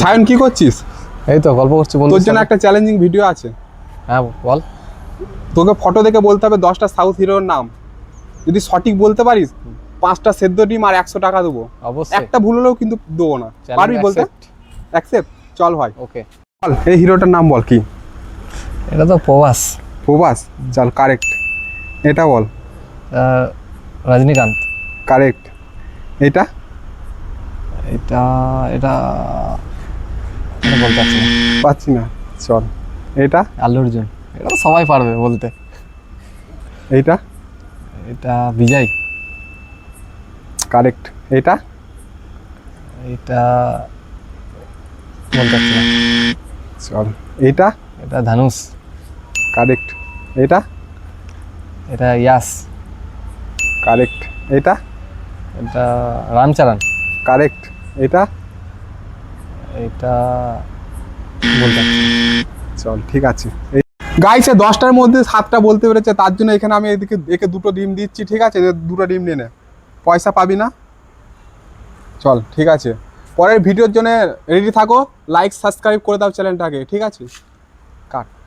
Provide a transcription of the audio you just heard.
সায়ন কি করছিস? এই তো গল্প করছি বন্ধু তোর জন্য একটা চ্যালেঞ্জিং ভিডিও আছে। হ্যাঁ বল। তোকে ফটো দেখে বলতে হবে দশটা সাউথ হিরোর নাম। যদি সঠিক বলতে পারিস পাঁচটা সেদ্ধ ডিম আর একশো টাকা দেবো। অবশ্যই। একটা ভুল হলেও কিন্তু দেবো না। পারবি বলতে? অ্যাকসেপ্ট চল ভাই। ওকে বল এই হিরোটার নাম বল কি? এটা তো প্রবাস প্রভাস? চল কারেক্ট এটা বল। রজনীকান্ত। কারেক্ট এটা? এটা এটা বলতে পারছি না। পাচ্ছি না চল। এটা? আল্লু অর্জুন। এটা তো সবাই পারবে বলতে। এইটা? এটা বিজয়। কারেক্ট এটা এটা বলতে পারছি না। চল। এটা এটা ধানুষ কারেক্ট এটা এটা ইয়াস। কারেক্ট এটা এটা রামচরণ। কারেক্ট এটা? এটা বলতে চল ঠিক আছে। গাইছে দশটার মধ্যে সাতটা বলতে পেরেছে তার জন্য এখানে আমি এদিকে একে দুটো ডিম দিচ্ছি ঠিক আছে? দুটো ডিম নিয়ে নে। পয়সা পাবি না? চল ঠিক আছে। পরের ভিডিওর জন্য রেডি থাকো লাইক সাবস্ক্রাইব করে দাও চ্যানেলটাকে ঠিক আছে?